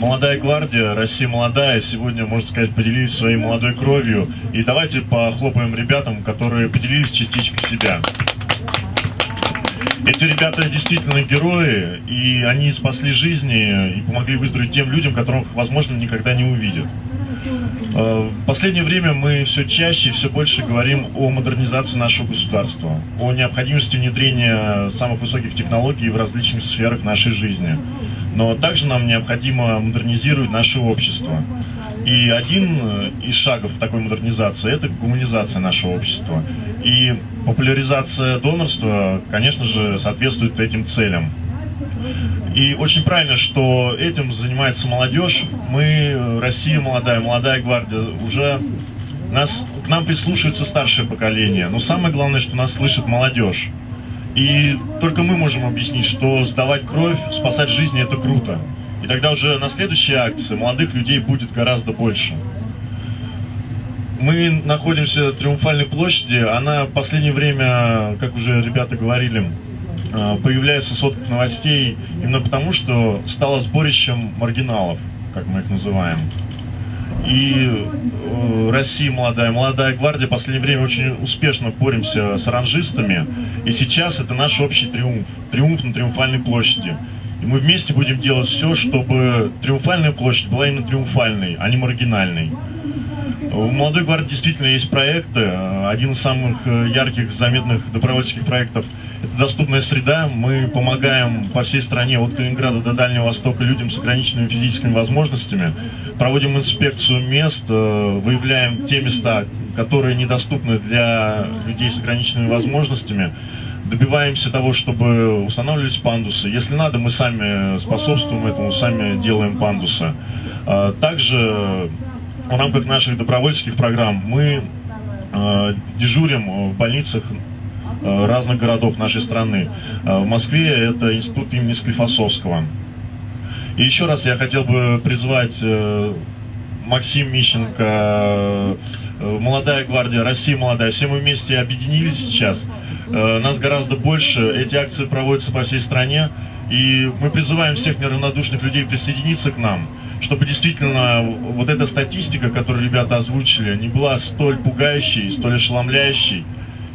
молодая гвардия, Россия молодая, сегодня, можно сказать, поделились своей молодой кровью. И давайте похлопаем ребятам, которые поделились частичкой себя. Эти ребята действительно герои, и они спасли жизни и помогли выздороветь тем людям, которых, возможно, никогда не увидят. Э, последнее время мы все чаще и все больше говорим о модернизации нашего государства, о необходимости внедрения самых высоких технологий в различных сферах нашей жизни. Но также нам необходимо модернизировать наше общество. И один э, из шагов такой модернизации – это гуманизация нашего общества. И популяризация донорства, конечно же, соответствует этим целям. И очень правильно, что этим занимается молодежь. Мы, э, Россия молодая, молодая гвардия, уже нас, к нам прислушивается старшее поколение. Но самое главное, что нас слышит молодежь. И только мы можем объяснить, что сдавать кровь, спасать жизни – это круто. И тогда уже на следующей акции молодых людей будет гораздо больше. Мы находимся в Триумфальной площади. Она в последнее время, как уже ребята говорили, появляется сводка новостей именно потому, что стала сборищем маргиналов, как мы их называем. И э, Россия молодая, молодая гвардия в последнее время очень успешно боремся с оранжистами. И сейчас это наш общий триумф. Триумф на Триумфальной площади. И мы вместе будем делать все, чтобы Триумфальная площадь была именно триумфальной, а не маргинальной. У молодой гвардии действительно есть проекты. Один из самых э, ярких, заметных добровольческих проектов – это доступная среда. Мы помогаем по всей стране, от Калининграда до Дальнего Востока, людям с ограниченными физическими возможностями. Проводим инспекцию мест, э, выявляем те места, которые недоступны для людей с ограниченными возможностями добиваемся того, чтобы устанавливались пандусы. Если надо, мы сами способствуем этому, сами делаем пандусы. А, также в рамках наших добровольческих программ мы а, дежурим в больницах а, разных городов нашей страны. В Москве это институт имени Склифосовского. И еще раз я хотел бы призвать э, Максим Мищенко, э, молодая гвардия, Россия молодая, все мы вместе объединились сейчас – Э, нас гораздо больше. Эти акции проводятся по всей стране. И мы призываем всех неравнодушных людей присоединиться к нам, чтобы действительно вот эта статистика, которую ребята озвучили, не была столь пугающей, столь ошеломляющей.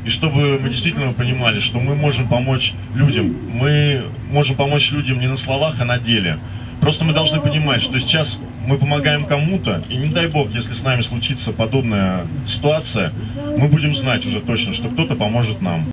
И чтобы мы действительно понимали, что мы можем помочь людям. Мы можем помочь людям не на словах, а на деле. Просто мы должны понимать, что сейчас мы помогаем кому-то, и не дай бог, если с нами случится подобная ситуация, мы будем знать уже точно, что кто-то поможет нам.